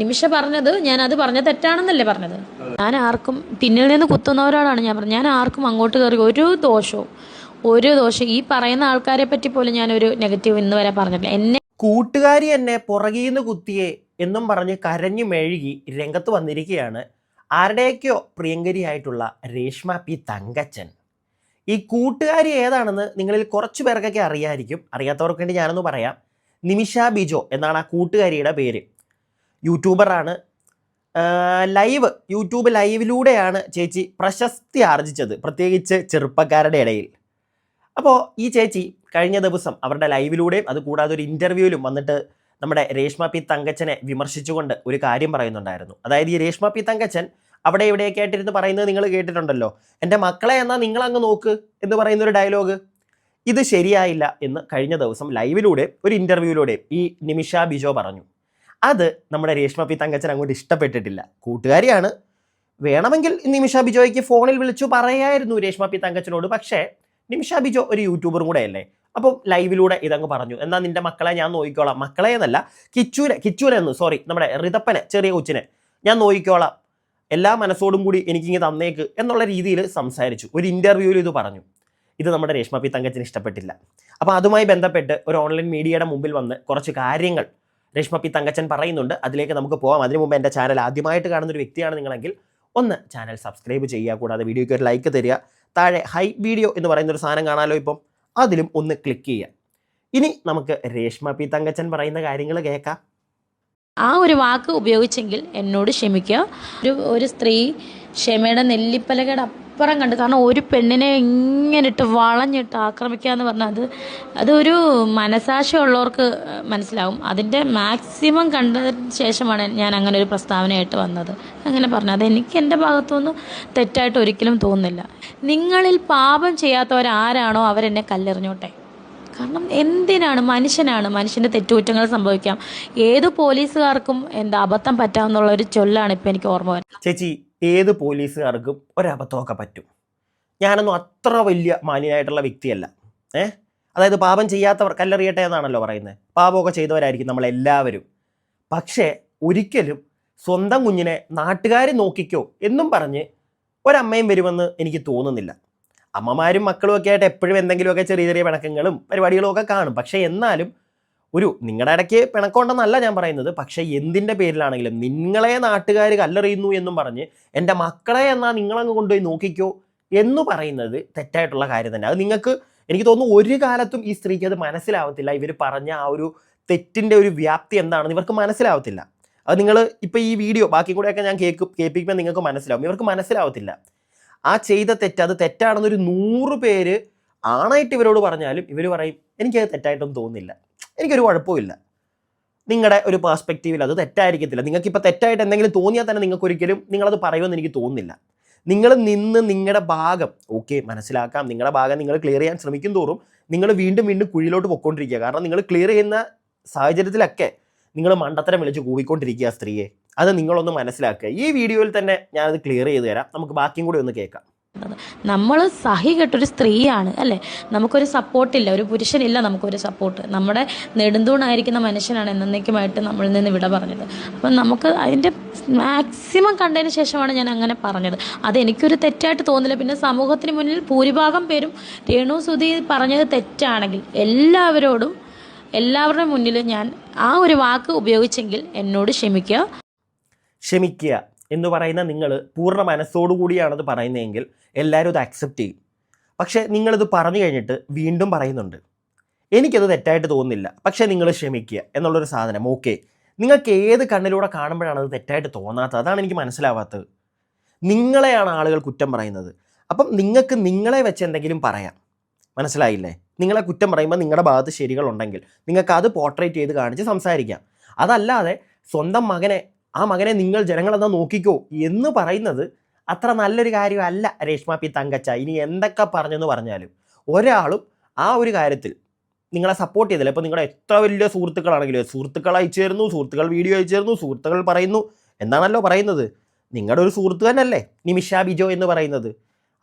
നിമിഷ പറഞ്ഞത് ഞാൻ അത് പറഞ്ഞ തെറ്റാണെന്നല്ലേ പറഞ്ഞത്? ഞാൻ ആർക്കും പിന്നിൽ നിന്ന് കുത്തുന്നവരോടാണ് ഞാൻ പറഞ്ഞത് ഞാൻ ആർക്കും അങ്ങോട്ട് കയറി ഒരു ദോഷവും ഒരു ദോഷം ഈ പറയുന്ന ആൾക്കാരെ പറ്റി പോലും ഞാൻ ഒരു നെഗറ്റീവ് ഇന്ന് വരെ പറഞ്ഞിട്ടില്ല. എന്നെ കൂട്ടുകാരി എന്നെ പുറകീന്ന് കുത്തിയേ എന്നും പറഞ്ഞ് കരഞ്ഞു മെഴുകി രംഗത്ത് വന്നിരിക്കുകയാണ് ആരുടെയൊക്കെയോ പ്രിയങ്കരിയായിട്ടുള്ള രേഷ്മ പി തങ്കച്ചൻ. ഈ കൂട്ടുകാരി ഏതാണെന്ന് നിങ്ങളിൽ കുറച്ച് പേർക്കൊക്കെ അറിയായിരിക്കും. അറിയാത്തവർക്ക് വേണ്ടി ഞാനൊന്ന് പറയാം. നിമിഷ ബിജോ എന്നാണ് ആ കൂട്ടുകാരിയുടെ പേര്. യൂട്യൂബറാണ്. ലൈവ് യൂട്യൂബ് ലൈവിലൂടെയാണ് ചേച്ചി പ്രശസ്തി ആർജിച്ചത് പ്രത്യേകിച്ച് ചെറുപ്പക്കാരുടെ ഇടയിൽ. അപ്പോൾ ഈ ചേച്ചി കഴിഞ്ഞ ദിവസം അവരുടെ ലൈവിലൂടെയും അത് കൂടാതെ ഒരു ഇന്റർവ്യൂവിലും വന്നിട്ട് നമ്മുടെ രേഷ്മ പി തങ്കച്ചനെ വിമർശിച്ചുകൊണ്ട് ഒരു കാര്യം പറയുന്നുണ്ടായിരുന്നു. അതായത് ഈ രേഷ്മ പി തങ്കച്ചൻ അവിടെ ഇവിടെയൊക്കെ ആയിട്ടിരുന്ന് പറയുന്നത് നിങ്ങൾ കേട്ടിട്ടുണ്ടല്ലോ. എന്റെ മക്കളെ എന്നാൽ നിങ്ങൾ അങ്ങ് നോക്ക് എന്ന് പറയുന്ന ഒരു ഡയലോഗ്. ഇത് ശരിയായില്ല എന്ന് കഴിഞ്ഞ ദിവസം ലൈവിലൂടെ ഒരു ഇന്റർവ്യൂവിലൂടെ ഈ നിമിഷ ബിജോ പറഞ്ഞു. അത് നമ്മുടെ രേഷ്മ പി തങ്കച്ചൻ അങ്ങോട്ട് ഇഷ്ടപ്പെട്ടിട്ടില്ല. കൂട്ടുകാരിയാണ്. വേണമെങ്കിൽ നിമിഷ ബിജോയ്ക്ക് ഫോണിൽ വിളിച്ചു പറയായിരുന്നു രേഷ്മ പി തങ്കച്ചനോട്. പക്ഷേ നിമിഷ ബിജോ ഒരു യൂട്യൂബറും കൂടെ അല്ലേ അപ്പം ലൈവിലൂടെ ഇതങ്ങ് പറഞ്ഞു. എന്നാൽ നിന്റെ മക്കളെ ഞാൻ നോക്കിക്കോളാം. മക്കളെ എന്നല്ല കിച്ചൂനെ കിച്ചൂനെ എന്ന് സോറി നമ്മുടെ റിതപ്പനെ ചെറിയ കൊച്ചിനെ. ഞാൻ നോക്കിക്കോളാം. എല്ലാ മനസ്സോടും കൂടി എനിക്കിങ്ങ് തന്നേക്ക് എന്നുള്ള രീതിയിൽ സംസാരിച്ചു. ഒരു ഇന്റർവ്യൂവിൽ ഇത് പറഞ്ഞു. ഇത് നമ്മുടെ രേഷ്മ പി തങ്കച്ചന് ഇഷ്ടപ്പെട്ടില്ല. അപ്പോൾ അതുമായി ബന്ധപ്പെട്ട് ഒരു ഓൺലൈൻ മീഡിയയുടെ മുമ്പിൽ വന്ന് കുറച്ച് കാര്യങ്ങൾ രേഷ്മ പി തങ്കച്ചൻ പറയുന്നുണ്ട്. അതിലേക്ക് നമുക്ക് പോകാം അതിനു മുമ്പ് എന്റെ ചാനൽ ആദ്യമായിട്ട് കാണുന്ന ഒരു വ്യക്തിയാണ് നിങ്ങളെങ്കിൽ ഒന്ന് ചാനൽ സബ്സ്ക്രൈബ് ചെയ്യുക. കൂടാതെ വീഡിയോയ്ക്ക് ഒരു ലൈക്ക് തരിക. താഴെ ഹൈ വീഡിയോ എന്ന് പറയുന്ന ഒരു സാധനം കാണാമല്ലോ ഇപ്പം. അതിലും ഒന്ന് ക്ലിക്ക് ചെയ്യുക. ഇനി നമുക്ക് രേഷ്മ പി തങ്കച്ചൻ പറയുന്ന കാര്യങ്ങൾ കേൾക്കാം. ആ ഒരു വാക്ക് ഉപയോഗിച്ചെങ്കിൽ എന്നോട് ക്ഷമിക്കുക. ഒരു ഒരു സ്ത്രീ ക്ഷമയുടെ നെല്ലിപ്പലകയുടെ അപ്പുറം കണ്ട്. കാരണം ഒരു പെണ്ണിനെ ഇങ്ങനെ ഇട്ട് വളഞ്ഞിട്ട് ആക്രമിക്കുക എന്ന് പറഞ്ഞാൽ അത് അതൊരു മനസാക്ഷി ഉള്ളവർക്ക് മനസ്സിലാവും. അതിന്റെ മാക്സിമം കണ്ടതിന് ശേഷമാണ് ഞാൻ അങ്ങനെ ഒരു പ്രസ്താവനയായിട്ട് വന്നത്. അങ്ങനെ പറഞ്ഞത്. എനിക്ക് എന്റെ ഭാഗത്തുനിന്ന് തെറ്റായിട്ട് ഒരിക്കലും തോന്നുന്നില്ല. നിങ്ങളിൽ പാപം ചെയ്യാത്തവരാരാണോ അവരെന്നെ കല്ലെറിഞ്ഞോട്ടെ? കാരണം എന്തിനാണ്? മനുഷ്യനാണ്. മനുഷ്യന്റെ തെറ്റുകുറ്റങ്ങൾ സംഭവിക്കാം. ഏത് പോലീസുകാർക്കും എന്താ അബദ്ധം പറ്റാമെന്നുള്ള ഒരു ചൊല്ലാണ് ഇപ്പം എനിക്ക് ഓർമ്മ വരുന്നത്. ചേച്ചി ഏത് പോലീസുകാർക്കും ഒരബദ്ധമൊക്കെ പറ്റും. ഞാനൊന്നും അത്ര വലിയ മാന്യനായിട്ടുള്ള വ്യക്തിയല്ല. ഏ? അതായത് പാപം ചെയ്യാത്തവർ കല്ലെറിയട്ടെ എന്നാണല്ലോ പറയുന്നത്. പാപമൊക്കെ ചെയ്തവരായിരിക്കും നമ്മളെല്ലാവരും. പക്ഷേ ഒരിക്കലും സ്വന്തം കുഞ്ഞിനെ നാട്ടുകാർ നോക്കിക്കോ എന്നും പറഞ്ഞ് ഒരമ്മയും വരുമെന്ന് എനിക്ക് തോന്നുന്നില്ല. അമ്മമാരും മക്കളും ഒക്കെ ആയിട്ട് എപ്പോഴും എന്തെങ്കിലുമൊക്കെ ചെറിയ ചെറിയ പിണക്കങ്ങളും പരിപാടികളും ഒക്കെ കാണും. പക്ഷേ എന്നാലും ഒരു നിങ്ങളുടെ ഇടയ്ക്ക് പിണക്കമുണ്ടെന്നല്ല ഞാൻ പറയുന്നത്. പക്ഷേ എന്തിന്റെ പേരിലാണെങ്കിലും നിങ്ങളെ നാട്ടുകാർ കല്ലെറിയുന്നു എന്നും പറഞ്ഞ് എന്റെ മക്കളെ എന്നാൽ നിങ്ങളങ്ങ് കൊണ്ടുപോയി നോക്കിക്കോ എന്ന് പറയുന്നത് തെറ്റായിട്ടുള്ള കാര്യം തന്നെ. അത് നിങ്ങൾക്ക് എനിക്ക് തോന്നുന്നു ഒരു കാലത്തും ഈ സ്ത്രീക്ക് അത് മനസ്സിലാവത്തില്ല. ഇവർ പറഞ്ഞ ആ ഒരു തെറ്റിന്റെ ഒരു വ്യാപ്തി എന്താണെന്ന് ഇവർക്ക് മനസ്സിലാവത്തില്ല. അത് നിങ്ങൾ ഇപ്പോൾ ഈ വീഡിയോ ബാക്കി കൂടെയൊക്കെ ഞാൻ കേൾക്കും കേൾപ്പിക്കുമ്പോൾ നിങ്ങൾക്ക് മനസ്സിലാവും. ഇവർക്ക് മനസ്സിലാവത്തില്ല. ആ ചെയ്ത തെറ്റ് അത് തെറ്റാണെന്നൊരു നൂറ് പേര് ആണായിട്ട് ഇവരോട് പറഞ്ഞാലും ഇവർ പറയും എനിക്കത് തെറ്റായിട്ടൊന്നും തോന്നുന്നില്ല. എനിക്കൊരു കുഴപ്പമില്ല നിങ്ങളുടെ ഒരു പേഴ്സ്പെക്റ്റീവിൽ അത് തെറ്റായിരിക്കത്തില്ല. നിങ്ങൾക്കിപ്പോൾ തെറ്റായിട്ട് എന്തെങ്കിലും തോന്നിയാൽ തന്നെ നിങ്ങൾക്ക് ഒരിക്കലും നിങ്ങളത് പറയുമെന്ന് എനിക്ക് തോന്നുന്നില്ല. നിങ്ങൾ നിന്ന് നിങ്ങളുടെ ഭാഗം ഓക്കെ മനസ്സിലാക്കാം. നിങ്ങളുടെ ഭാഗം നിങ്ങൾ ക്ലിയർ ചെയ്യാൻ ശ്രമിക്കും തോറും നിങ്ങൾ വീണ്ടും വീണ്ടും കുഴിയിലോട്ട് പൊയ്ക്കൊണ്ടിരിക്കുക കാരണം നിങ്ങൾ ക്ലിയർ ചെയ്യുന്ന സാഹചര്യത്തിലൊക്കെ നിങ്ങൾ മണ്ടത്തരം വിളിച്ച് കൂവിക്കൊണ്ടിരിക്കുക സ്ത്രീയെ. അത് നിങ്ങളൊന്ന് മനസ്സിലാക്കുക. ഈ വീഡിയോയിൽ തന്നെ ഞാനത് ക്ലിയർ ചെയ്ത് തരാം. നമുക്ക് ബാക്കിയും കൂടി ഒന്ന് കേൾക്കാം. നമ്മൾ സഹി കെട്ടൊരു സ്ത്രീയാണ് അല്ലേ? നമുക്കൊരു സപ്പോർട്ടില്ല ഒരു പുരുഷനില്ല നമുക്കൊരു സപ്പോർട്ട്. നമ്മുടെ നെടുന്തൂണായിരിക്കുന്ന മനുഷ്യനാണ് എന്നേക്കുമായിട്ട് നമ്മളിൽ നിന്ന് വിട പറഞ്ഞത്. അപ്പം നമുക്ക് അതിന്റെ മാക്സിമം കണ്ടതിന് ശേഷമാണ് ഞാൻ അങ്ങനെ പറഞ്ഞത്. അത് എനിക്കൊരു തെറ്റായിട്ട് തോന്നില്ല പിന്നെ സമൂഹത്തിന് മുന്നിൽ ഭൂരിഭാഗം പേരും രേണു സുധി പറഞ്ഞത് തെറ്റാണെങ്കിൽ എല്ലാവരോടും എല്ലാവരുടെ മുന്നിൽ ഞാൻ ആ ഒരു വാക്ക് ഉപയോഗിച്ചെങ്കിൽ എന്നോട് ക്ഷമിക്കുക. ക്ഷമിക്കുക. എന്ന് പറയുന്ന നിങ്ങൾ പൂർണ മനസ്സോടു കൂടിയാണത് പറയുന്നതെങ്കിൽ എല്ലാവരും അത് അക്സെപ്റ്റ് ചെയ്യും. പക്ഷേ നിങ്ങളിത് പറഞ്ഞു കഴിഞ്ഞിട്ട് വീണ്ടും പറയുന്നുണ്ട്. എനിക്കത് തെറ്റായിട്ട് തോന്നുന്നില്ല. പക്ഷേ നിങ്ങൾ ക്ഷമിക്കുക എന്നുള്ളൊരു സാധനം. ഓക്കെ നിങ്ങൾക്ക് ഏത് കണ്ണിലൂടെ കാണുമ്പോഴാണ് അത് തെറ്റായിട്ട് തോന്നാത്തത്? അതാണ് എനിക്ക് മനസ്സിലാവാത്തത്. നിങ്ങളെയാണ് ആളുകൾ കുറ്റം പറയുന്നത്. അപ്പം നിങ്ങൾക്ക് നിങ്ങളെ വെച്ച് എന്തെങ്കിലും പറയാം. മനസ്സിലായില്ലേ? നിങ്ങളെ കുറ്റം പറയുമ്പോൾ നിങ്ങളുടെ ഭാഗത്ത് ശരികളുണ്ടെങ്കിൽ നിങ്ങൾക്ക് അത് പോർട്രേറ്റ് ചെയ്ത് കാണിച്ച് സംസാരിക്കാം. അതല്ലാതെ സ്വന്തം മകനെ ആ മകനെ നിങ്ങൾ ജനങ്ങളെന്നാ നോക്കിക്കോ എന്ന് പറയുന്നത് അത്ര നല്ലൊരു കാര്യമല്ല രേഷ്മ പി തങ്കച്ച. ഇനി എന്തൊക്കെ പറഞ്ഞെന്ന് പറഞ്ഞാലും ഒരാളും ആ ഒരു കാര്യത്തിൽ നിങ്ങളെ സപ്പോർട്ട് ചെയ്തില്ല. ഇപ്പോൾ നിങ്ങളുടെ എത്ര വലിയ സുഹൃത്തുക്കളാണെങ്കിലും സുഹൃത്തുക്കൾ അയച്ചു തരുന്നു സുഹൃത്തുക്കൾ വീഡിയോ അയച്ചു തരുന്നു സുഹൃത്തുക്കൾ പറയുന്നു. എന്താണല്ലോ പറയുന്നത്? നിങ്ങളുടെ ഒരു സുഹൃത്ത് തന്നെയല്ലേ? നിമിഷ ബിജോ എന്ന് പറയുന്നത്.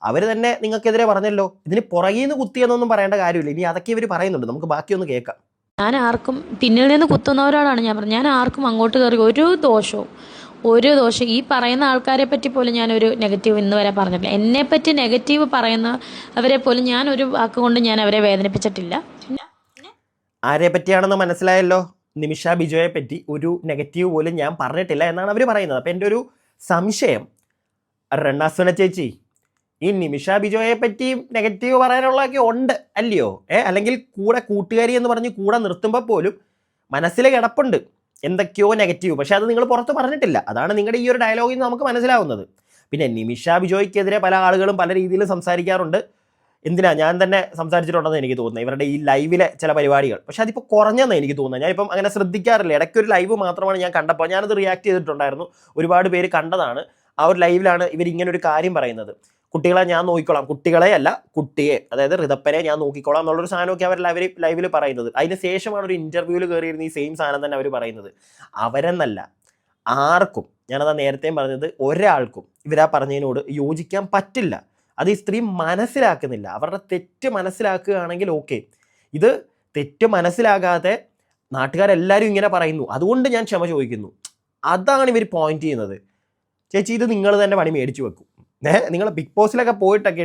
അവർ തന്നെ നിങ്ങൾക്കെതിരെ പറഞ്ഞല്ലോ. ഇതിന് പുറകിൽ നിന്ന് കുത്തിയെന്നൊന്നും പറയേണ്ട കാര്യമില്ല. ഇനി അതൊക്കെ ഇവർ പറയുന്നുണ്ട്. നമുക്ക് ബാക്കിയൊന്ന് കേൾക്കാം. ഞാൻ ആർക്കും പിന്നിൽ നിന്ന് കുത്തുന്നവരോടാണ് ഞാൻ പറഞ്ഞത്. ഞാൻ ആർക്കും അങ്ങോട്ട് കയറി ഒരു ദോഷവും ഒരു ദോഷം ഈ പറയുന്ന ആൾക്കാരെ പറ്റി പോലും ഞാനൊരു നെഗറ്റീവ് ഇന്ന് വരെ പറഞ്ഞിട്ടില്ല. എന്നെ പറ്റി നെഗറ്റീവ് പറയുന്ന അവരെ പോലും ഞാൻ ഒരു വാക്ക് കൊണ്ട് ഞാൻ അവരെ വേദനിപ്പിച്ചിട്ടില്ല. ആരെ പറ്റിയാണെന്ന് മനസ്സിലായല്ലോ? നിമിഷ ബിജോയെ പറ്റി ഒരു നെഗറ്റീവ് പോലും ഞാൻ പറഞ്ഞിട്ടില്ല എന്നാണ് അവർ പറയുന്നത്. അപ്പം എന്റെ ഒരു സംശയം. റണ്ണാസുന ചേച്ചി ഈ നിമിഷ ബിജോയെ പറ്റി നെഗറ്റീവ് പറയാനുള്ളതൊക്കെ ഉണ്ട് അല്ലയോ? ഏ അല്ലെങ്കിൽ കൂടെ കൂട്ടുകാരി എന്ന് പറഞ്ഞ് കൂടെ നിർത്തുമ്പോൾ പോലും മനസ്സിലെ കിടപ്പുണ്ട്. എന്തൊക്കെയോ നെഗറ്റീവ് പക്ഷെ അത് നിങ്ങൾ പുറത്ത് പറഞ്ഞിട്ടില്ല. അതാണ് നിങ്ങളുടെ ഈ ഒരു ഡയലോഗിൽ നിന്ന് നമുക്ക് മനസ്സിലാവുന്നത്. പിന്നെ നിമിഷ ബിജോയ്ക്കെതിരെ പല ആളുകളും പല രീതിയിൽ സംസാരിക്കാറുണ്ട്. എന്തിനാ? ഞാൻ തന്നെ സംസാരിച്ചിട്ടുണ്ടെന്ന് എനിക്ക് തോന്നുന്നത്. ഇവരുടെ ഈ ലൈവിലെ ചില പരിപാടികൾ. പക്ഷേ അതിപ്പോൾ കുറഞ്ഞെന്ന് എനിക്ക് തോന്നുന്നത്. ഞാനിപ്പം അങ്ങനെ ശ്രദ്ധിക്കാറില്ല. ഇടയ്ക്ക് ഒരു ലൈവ് മാത്രമാണ് ഞാൻ കണ്ടപ്പോൾ ഞാനത് റിയാക്ട് ചെയ്തിട്ടുണ്ടായിരുന്നു. ഒരുപാട് പേര് കണ്ടതാണ്. ആ ഒരു ലൈവിലാണ് ഇവർ ഇങ്ങനെ ഒരു കാര്യം പറയുന്നത്. കുട്ടികളെ ഞാൻ നോക്കിക്കോളാം. കുട്ടികളെ അല്ല കുട്ടിയെ അതായത് ഋതപ്പനെ ഞാൻ നോക്കിക്കോളാം എന്നുള്ളൊരു സാധനമൊക്കെ അവർ അവർ ലൈവിൽ പറയുന്നത്. അതിന് ശേഷമാണ് ഒരു ഇന്റർവ്യൂവിൽ കയറിയിരുന്ന ഈ സെയിം സാധനം തന്നെ അവർ പറയുന്നത്. അവരെന്നല്ല ആർക്കും ഞാനതാ നേരത്തെയും പറഞ്ഞത് ഒരാൾക്കും ഇവരാ പറഞ്ഞതിനോട് യോജിക്കാൻ പറ്റില്ല. അത് ഈ സ്ത്രീ മനസ്സിലാക്കുന്നില്ല. അവരുടെ തെറ്റ് മനസ്സിലാക്കുകയാണെങ്കിൽ ഓക്കെ ഇത് തെറ്റ് മനസ്സിലാകാതെ നാട്ടുകാരെല്ലാവരും ഇങ്ങനെ പറയുന്നു. അതുകൊണ്ട് ഞാൻ ക്ഷമ ചോദിക്കുന്നു. അതാണ് ഇവർ പോയിന്റ് ചെയ്യുന്നത്. ചേച്ചി ഇത് നിങ്ങൾ തന്നെ പണി മേടിച്ചു വെക്കും. നിങ്ങൾ ബിഗ് ബോസിലൊക്കെ പോയിട്ടൊക്കെ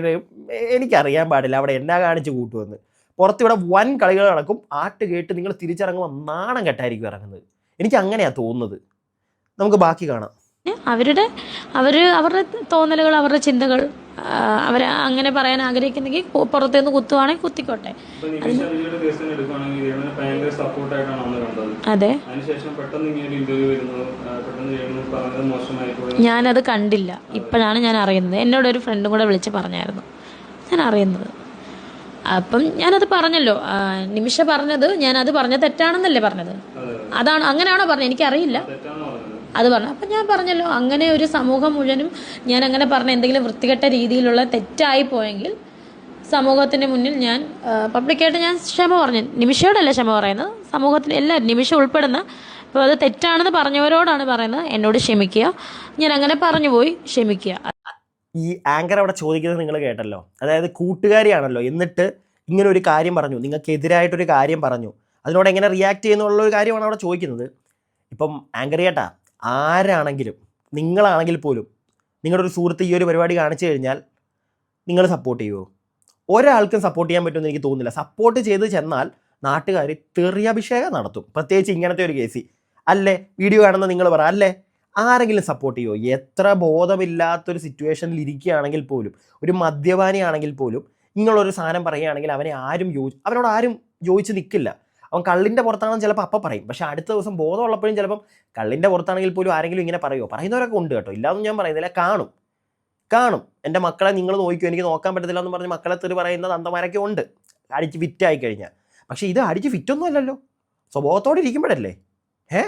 എനിക്കറിയാൻ പാടില്ല. അവിടെ എന്നാ കാണിച്ച് കൂട്ടുമെന്ന് പുറത്തിവിടെ വൻ കളികൾ നടക്കും. ആട്ട് കേട്ട് നിങ്ങൾ തിരിച്ചിറങ്ങുമ്പോൾ നാണം കെട്ടായിരിക്കും ഇറങ്ങുന്നത്. എനിക്ക് അങ്ങനെയാണ് തോന്നുന്നത്. നമുക്ക് ബാക്കി കാണാം. അവരുടെ അവർ അവരുടെ തോന്നലുകൾ അവരുടെ ചിന്തകൾ അവർ അങ്ങനെ പറയാൻ ആഗ്രഹിക്കുന്നെങ്കിൽ പുറത്തുനിന്ന് കുത്തുവാണെങ്കിൽ കുത്തിക്കോട്ടെ. അതെ. ഞാനത് കണ്ടില്ല. ഇപ്പോഴാണ് ഞാൻ അറിയുന്നത്. എന്നോട് ഒരു ഫ്രണ്ടും കൂടെ വിളിച്ച് പറഞ്ഞായിരുന്നു. ഞാൻ അറിയുന്നത്. അപ്പം ഞാനത് പറഞ്ഞല്ലോ. നിമിഷ പറഞ്ഞത് അത് പറഞ്ഞ തെറ്റാണെന്നല്ലേ പറഞ്ഞത്? അതാണ് അങ്ങനെയാണോ പറഞ്ഞത്? എനിക്കറിയില്ല. അത് പറഞ്ഞു. അപ്പം ഞാൻ പറഞ്ഞല്ലോ അങ്ങനെ ഒരു സമൂഹം മുഴുവനും ഞാൻ അങ്ങനെ പറഞ്ഞ എന്തെങ്കിലും വൃത്തികെട്ട രീതിയിലുള്ള തെറ്റായി പോയെങ്കിൽ സമൂഹത്തിന്റെ മുന്നിൽ ഞാൻ പബ്ലിക്കായിട്ട് ഞാൻ ക്ഷമ പറഞ്ഞു. നിമിഷയോടല്ല ക്ഷമ പറയുന്നത്. സമൂഹത്തിന് എല്ലാവരും നിമിഷം ഉൾപ്പെടുന്ന ഇപ്പോൾ അത് തെറ്റാണെന്ന് പറഞ്ഞവരോടാണ് പറയുന്നത്. എന്നോട് ക്ഷമിക്കുക. ഞാൻ അങ്ങനെ പറഞ്ഞു പോയി ക്ഷമിക്കുക. ഈ ആങ്കർ അവിടെ ചോദിക്കുന്നത് നിങ്ങൾ കേട്ടല്ലോ. അതായത് കൂട്ടുകാരിയാണല്ലോ. എന്നിട്ട് ഇങ്ങനെ ഒരു കാര്യം പറഞ്ഞു. നിങ്ങൾക്ക് എതിരായിട്ടൊരു കാര്യം പറഞ്ഞു. അതിനോട് എങ്ങനെ റിയാക്ട് ചെയ്യുന്നുള്ള ഒരു കാര്യമാണ് അവിടെ ചോദിക്കുന്നത്. ഇപ്പം ആങ്കർ ചേട്ടാ ആരാണെങ്കിലും നിങ്ങളാണെങ്കിൽ പോലും നിങ്ങളുടെ ഒരു സുഹൃത്ത് ഈ ഒരു പരിപാടി കാണിച്ചു കഴിഞ്ഞാൽ നിങ്ങൾ സപ്പോർട്ട് ചെയ്യുമോ ഒരാൾക്കും സപ്പോർട്ട് ചെയ്യാൻ പറ്റുമെന്ന് എനിക്ക് തോന്നുന്നില്ല. സപ്പോർട്ട് ചെയ്ത് ചെന്നാൽ നാട്ടുകാർ തെറിയഭിഷേകം നടത്തും. പ്രത്യേകിച്ച് ഇങ്ങനത്തെ ഒരു കേസി അല്ലേ? വീഡിയോ കാണുന്ന നിങ്ങൾ പറ അല്ലേ? ആരെങ്കിലും സപ്പോർട്ട് ചെയ്യുമോ എത്ര ബോധമില്ലാത്തൊരു സിറ്റുവേഷനിൽ ഇരിക്കുകയാണെങ്കിൽ പോലും ഒരു മദ്യപാനിയാണെങ്കിൽ പോലും നിങ്ങളൊരു സാധനം പറയുകയാണെങ്കിൽ അവനെ ആരും യോജി അവനോട് ആരും യോജിച്ച് നിൽക്കില്ല. അവൻ കള്ളിന്റെ പുറത്താണെന്ന് ചിലപ്പോൾ അപ്പം പറയും. പക്ഷേ അടുത്ത ദിവസം ബോധമുള്ളപ്പോഴും ചിലപ്പം കള്ളിന്റെ പുറത്താണെങ്കിൽ പോലും ആരെങ്കിലും ഇങ്ങനെ പറയുമോ പറയുന്നവരൊക്കെ ഉണ്ട് കേട്ടോ. ഇല്ലാന്നും ഞാൻ പറയുന്നില്ല. കാണും. കാണും. എന്റെ മക്കളെ നിങ്ങൾ നോക്കിയോ എനിക്ക് നോക്കാൻ പറ്റത്തില്ല എന്ന് പറഞ്ഞ് മക്കളെ തെറി പറയുന്നത് അന്തമാരൊക്കെ ഉണ്ട്. അടിച്ച് ഫിറ്റായി കഴിഞ്ഞാൽ. പക്ഷേ ഇത് അടിച്ച് ഫിറ്റൊന്നും അല്ലല്ലോ. സ്വഭാവത്തോടെ ഇരിക്കുമ്പോഴല്ലേ? ഏ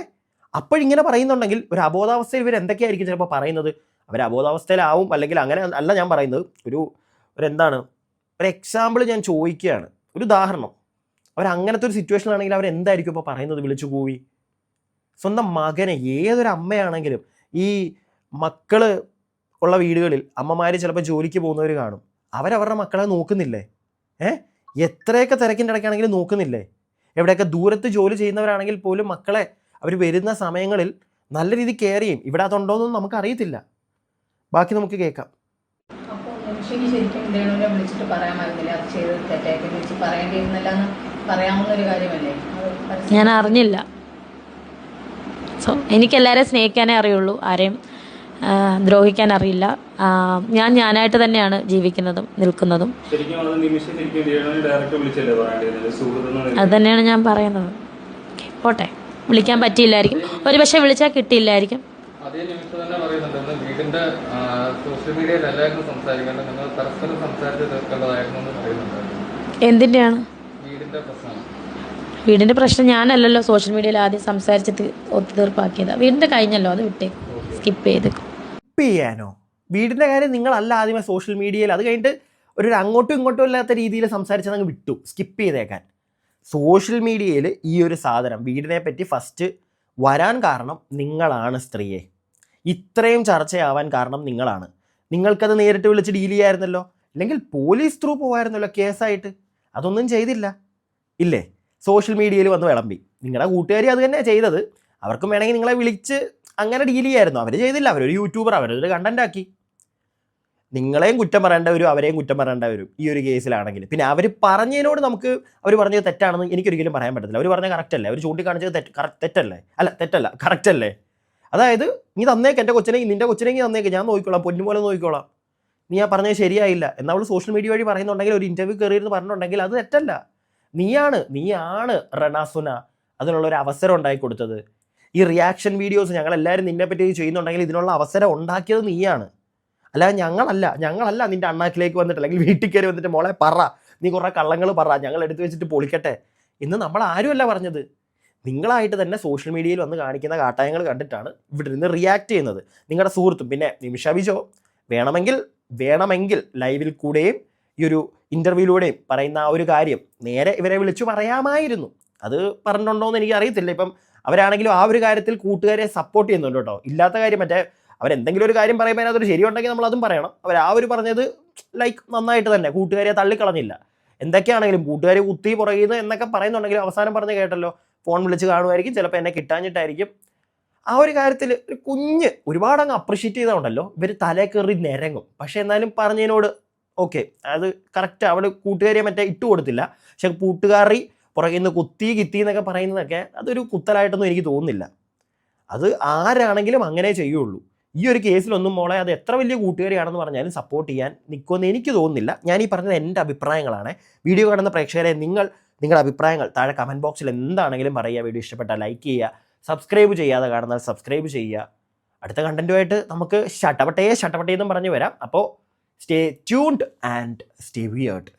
അപ്പോഴിങ്ങനെ പറയുന്നുണ്ടെങ്കിൽ ഒരു അബോധാവസ്ഥയിൽ ഇവർ എന്തൊക്കെയായിരിക്കും ചിലപ്പോൾ പറയുന്നത്? അവർ അബോധാവസ്ഥയിലാവും അല്ലെങ്കിൽ അങ്ങനെ അല്ല ഞാൻ പറയുന്നത്. ഒരു ഒരു എന്താണ്? ഒരു എക്സാമ്പിൾ ഞാൻ ചോദിക്കുകയാണ്. ഒരു ഉദാഹരണം. അവർ അങ്ങനത്തെ ഒരു സിറ്റുവേഷൻ ആണെങ്കിൽ അവർ എന്തായിരിക്കും ഇപ്പോൾ പറയുന്നത്? വിളിച്ചു കൂവി. സ്വന്തം മകനെ ഏതൊരു അമ്മയാണെങ്കിലും ഈ മക്കൾ ഉള്ള വീടുകളിൽ അമ്മമാർ ചിലപ്പോൾ ജോലിക്ക് പോകുന്നവർ കാണും. അവരവരുടെ മക്കളെ നോക്കുന്നില്ലേ? ഏ? എത്രയൊക്കെ തിരക്കിന്റെ ഇടയ്ക്കാണെങ്കിലും നോക്കുന്നില്ലേ? എവിടെയൊക്കെ ദൂരത്ത് ജോലി ചെയ്യുന്നവരാണെങ്കിൽ പോലും മക്കളെ അവർ വരുന്ന സമയങ്ങളിൽ നല്ല രീതിയിൽ കെയർ ചെയ്യും. ഇവിടെ അതുണ്ടോയെന്നൊന്നും നമുക്ക് അറിയത്തില്ല ബാക്കി നമുക്ക് കേൾക്കാം. ശരിക്കും വിളിച്ചിട്ട് പറയാമായിരുന്നില്ല അത് ചെയ്തത് തെറ്റായിട്ട് വിളിച്ച് പറയേണ്ടിയിരുന്നില്ല എന്ന് പറയാവുന്ന ഒരു കാര്യമല്ലേ ഞാൻ അറിഞ്ഞില്ല. സോ എനിക്ക് എനിക്കെല്ലാവരെയും സ്നേഹിക്കാനേ അറിയുള്ളൂ. ആരെയും ദ്രോഹിക്കാൻ അറിയില്ല. ഞാൻ ഞാനായിട്ട് തന്നെയാണ് ജീവിക്കുന്നതും നിൽക്കുന്നതും. ശരിക്കും അത് തന്നെയാണ് ഞാൻ പറയുന്നത്. പോട്ടെ. വിളിക്കാൻ പറ്റിയില്ലായിരിക്കും. ഒരു പക്ഷെ വിളിച്ചാൽ കിട്ടിയില്ലായിരിക്കും. അതേ നിമിഷം തന്നെ പറയുന്നുണ്ട്. വീടിന്റെ സോഷ്യൽ മീഡിയയിലല്ലായിരുന്നു സംസാരിക്കേണ്ടത് നിങ്ങൾ പരസ്പരം സംസാരിച്ച് തീർക്കേണ്ടതായിരുന്നു എന്ന് പ്രശ്നം വീടിന്റെ പ്രശ്നം ഞാനല്ലല്ലോ സോഷ്യൽ മീഡിയയിൽ ആദ്യം സംസാരിച്ച് ഒത്തുതീർപ്പാക്കിയത് വീടിന്റെ കഴിഞ്ഞല്ലോ അത് വിട്ടേ. സ്കിപ്പ് ചെയ്ത്. വീടിന്റെ വീടിന്റെ കാര്യം നിങ്ങളല്ല ആദ്യമേ സോഷ്യൽ മീഡിയയിൽ അത് കഴിഞ്ഞിട്ട് ഒരു അങ്ങോട്ടും ഇങ്ങോട്ടും ഇല്ലാത്ത രീതിയിൽ സംസാരിച്ചത് അങ്ങ് വിട്ടു. സ്കിപ്പ് ചെയ്തേക്കാൻ. സോഷ്യൽ മീഡിയയിൽ ഈ ഒരു സാധനം വീടിനെ പറ്റി ഫസ്റ്റ് വരാൻ കാരണം നിങ്ങളാണ് സ്ത്രീയെ. ഇത്രയും ചർച്ചയാവാൻ കാരണം നിങ്ങളാണ്. നിങ്ങൾക്കത് നേരിട്ട് വിളിച്ച് ഡീൽ ചെയ്യായിരുന്നല്ലോ? അല്ലെങ്കിൽ പോലീസ് ത്രൂ പോകായിരുന്നല്ലോ കേസായിട്ട്? അതൊന്നും ചെയ്തില്ല. ഇല്ലേ? സോഷ്യൽ മീഡിയയിൽ വന്ന് വിളമ്പി. നിങ്ങളുടെ കൂട്ടുകാരി അത് തന്നെ ചെയ്തത്. അവർക്കും വേണമെങ്കിൽ നിങ്ങളെ വിളിച്ച് അങ്ങനെ ഡീൽ ചെയ്യായിരുന്നു. അവർ ചെയ്തില്ല. അവരൊരു യൂട്യൂബർ അവരൊരു കണ്ടന്റ് ആക്കി. നിങ്ങളെയും കുറ്റം പറയേണ്ട വരും അവരെയും കുറ്റം പറയേണ്ട വരും ഈ ഒരു കേസിലാണെങ്കിൽ പിന്നെ അവർ പറഞ്ഞതിനോട് നമുക്ക് അവർ പറഞ്ഞത് തെറ്റാണെന്ന് എനിക്കൊരിക്കലും പറയാൻ പറ്റത്തില്ല. അവർ പറഞ്ഞത് കറക്റ്റ് അല്ലേ? അവർ ചൂണ്ടിക്കാണിച്ചത് തെറ്റ് കറക്റ്റ് തെറ്റല്ലേ? അല്ല തെറ്റല്ല കറക്റ്റ് അല്ലേ? അതായത് നീ തന്നേക്ക് എന്റെ കൊച്ചിനെ നിന്റെ കൊച്ചിനെ നീ തന്നേക്ക്. ഞാൻ നോക്കിക്കോളാം പൊന്നുപോലെ നോക്കിക്കോളാം. നീ ആ പറഞ്ഞത് ശരിയായില്ല. എന്നാൽ അവൾ സോഷ്യൽ മീഡിയ വഴി പറയുന്നുണ്ടെങ്കിൽ ഒരു ഇന്റർവ്യൂ കയറിയിരുന്ന് പറഞ്ഞിട്ടുണ്ടെങ്കിൽ അത് തെറ്റല്ല. നീയാണ് നീയാണ് റണാസുന അതിനുള്ള ഒരു അവസരം ഉണ്ടാക്കി കൊടുത്തത്. ഈ റിയാക്ഷൻ വീഡിയോസ് ഞങ്ങൾ എല്ലാവരും നിന്നെ പറ്റി ചെയ്യുന്നുണ്ടെങ്കിൽ ഇതിനുള്ള അവസരം ഉണ്ടാക്കിയത് നീയാണ്. അല്ലാതെ ഞങ്ങളല്ല ഞങ്ങളല്ല നിന്റെ അണ്ണാക്കിലേക്ക് വന്നിട്ട് അല്ലെങ്കിൽ വീട്ടിൽ കയറി വന്നിട്ട് മോളെ പറ നീ കുറേ കള്ളങ്ങൾ പറ ഞങ്ങൾ എടുത്തു വെച്ചിട്ട് പൊളിക്കട്ടെ. എന്ന് നമ്മൾ ആരുമല്ല പറഞ്ഞത്. നിങ്ങളായിട്ട് തന്നെ സോഷ്യൽ മീഡിയയിൽ വന്ന് കാണിക്കുന്ന കാട്ടായങ്ങൾ കണ്ടിട്ടാണ് ഇവിടെ നിന്ന് റിയാക്ട് ചെയ്യുന്നത്. നിങ്ങളുടെ സുഹൃത്തും പിന്നെ നിമിഷ ബിജോ വേണമെങ്കിൽ വേണമെങ്കിൽ ലൈവിൽ കൂടെയും ഈ ഒരു ഇന്റർവ്യൂവിലൂടെയും പറയുന്ന ആ ഒരു കാര്യം നേരെ ഇവരെ വിളിച്ചു പറയാമായിരുന്നു. അത് പറഞ്ഞിട്ടുണ്ടോ എന്ന് എനിക്ക് അറിയത്തില്ല. ഇപ്പം അവരാണെങ്കിലും ആ ഒരു കാര്യത്തിൽ കൂട്ടുകാരെ സപ്പോർട്ട് ചെയ്യുന്നുണ്ട് കേട്ടോ. ഇല്ലാത്ത കാര്യം മറ്റേ അവരെന്തെങ്കിലും ഒരു കാര്യം പറയുമ്പോൾ അതിനകത്തൊരു ശരിയുണ്ടെങ്കിൽ നമ്മൾ അതും പറയണം. അവർ ആ ഒരു പറഞ്ഞത് ലൈക്ക് നന്നായിട്ട് തന്നെ. കൂട്ടുകാരെ തള്ളിക്കളഞ്ഞില്ല. എന്തൊക്കെയാണെങ്കിലും കൂട്ടുകാരെ കുത്തി പുറകുന്നു എന്നൊക്കെ പറയുന്നുണ്ടെങ്കിലും അവസാനം പറഞ്ഞ് കേട്ടല്ലോ. ഫോൺ വിളിച്ച് കാണുമായിരിക്കും. ചിലപ്പോൾ എന്നെ കിട്ടാഞ്ഞിട്ടായിരിക്കും. ആ ഒരു കാര്യത്തിൽ ഒരു കുഞ്ഞ് ഒരുപാട് അങ്ങ് അപ്രിഷ്യേറ്റ് ചെയ്തതുകൊണ്ടല്ലോ ഇവർ തലേ കയറി നിരങ്ങും പക്ഷെ എന്നാലും പറഞ്ഞതിനോട് ഓക്കെ അത് കറക്റ്റ് അവൾ കൂട്ടുകാരിയെ മറ്റേ ഇട്ട് കൊടുത്തില്ല. പക്ഷെ കൂട്ടുകാരി പുറകിൽ നിന്ന് കുത്തി കിത്തി എന്നൊക്കെ പറയുന്നതൊക്കെ അതൊരു കുത്തലായിട്ടൊന്നും എനിക്ക് തോന്നുന്നില്ല. അത് ആരാണെങ്കിലും അങ്ങനെ ചെയ്യുള്ളൂ. ഈ ഒരു കേസിലൊന്നും മോളെ അത് എത്ര വലിയ കൂട്ടുകാരിയാണെന്ന് പറഞ്ഞാലും സപ്പോർട്ട് ചെയ്യാൻ നിൽക്കുമെന്ന് എനിക്ക് തോന്നുന്നില്ല. ഞാൻ ഈ പറഞ്ഞത് എന്റെ അഭിപ്രായങ്ങളാണ്. വീഡിയോ കാണുന്ന പ്രേക്ഷകരെ നിങ്ങൾ നിങ്ങളുടെ അഭിപ്രായങ്ങൾ താഴെ കമന്റ് ബോക്സിൽ എന്താണെങ്കിലും പറയുക. വീഡിയോ ഇഷ്ടപ്പെട്ടാൽ ലൈക്ക് ചെയ്യുക. സബ്സ്ക്രൈബ് ചെയ്യാതെ കാണുന്നാൽ സബ്സ്ക്രൈബ് ചെയ്യുക. അടുത്ത കണ്ടന്റുമായിട്ട് നമുക്ക് ഷട്ടപട്ടയെ ഷട്ടപട്ടയെന്നും പറഞ്ഞു വരാം. അപ്പോൾ Stay tuned and stay weird.